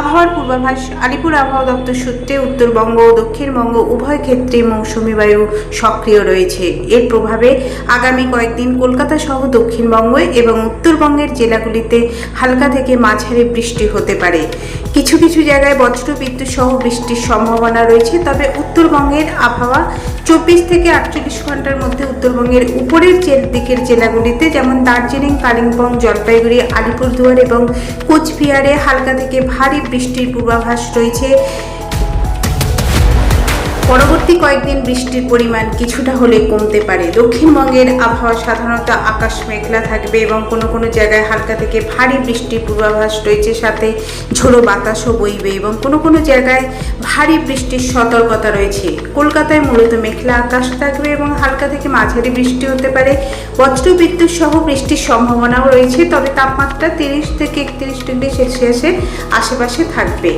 আবহাওয়ার পূর্বাভাস, আলিপুর আবহাওয়া দপ্তর সূত্রে উত্তরবঙ্গ ও দক্ষিণবঙ্গ উভয় ক্ষেত্রে মৌসুমি বায়ু সক্রিয় রয়েছে। এর প্রভাবে আগামী কয়েকদিন কলকাতা সহ দক্ষিণবঙ্গ এবং উত্তরবঙ্গের জেলাগুলিতে হালকা থেকে মাঝারি বৃষ্টি হতে পারে। কিছু কিছু জায়গায় বজ্র বিদ্যুৎ সহ বৃষ্টির সম্ভাবনা রয়েছে, তবে উত্তরবঙ্গের আবহাওয়া চব্বিশ থেকে আটচল্লিশ ঘণ্টার মধ্যে উত্তরবঙ্গের উপরের দিকের জেলাগুলিতে, যেমন দার্জিলিং, কালিম্পং, জলপাইগুড়ি, আলিপুরদুয়ার এবং কোচবিহারে হালকা থেকে ভারী বৃষ্টির পূর্বাভাস রয়েছে। পরবর্তী কয়েকদিন বৃষ্টির পরিমাণ কিছুটা হলে কমতে পারে। দক্ষিণবঙ্গের আবহাওয়া সাধারণত আকাশ মেঘলা থাকবে এবং কোনো কোনো জায়গায় হালকা থেকে ভারী বৃষ্টির পূর্বাভাস রয়েছে, সাথে ঝোড়ো বাতাসও বইবে এবং কোনো কোনো জায়গায় ভারী বৃষ্টির সতর্কতা রয়েছে। কলকাতায় মূলত মেঘলা আকাশ থাকবে এবং হালকা থেকে মাঝারি বৃষ্টি হতে পারে। বজ্রবিদ্যুৎ সহ বৃষ্টির সম্ভাবনাও রয়েছে, তবে তাপমাত্রা তিরিশ থেকে একত্রিশ ডিগ্রি সেলসিয়াসের আশেপাশে থাকবে।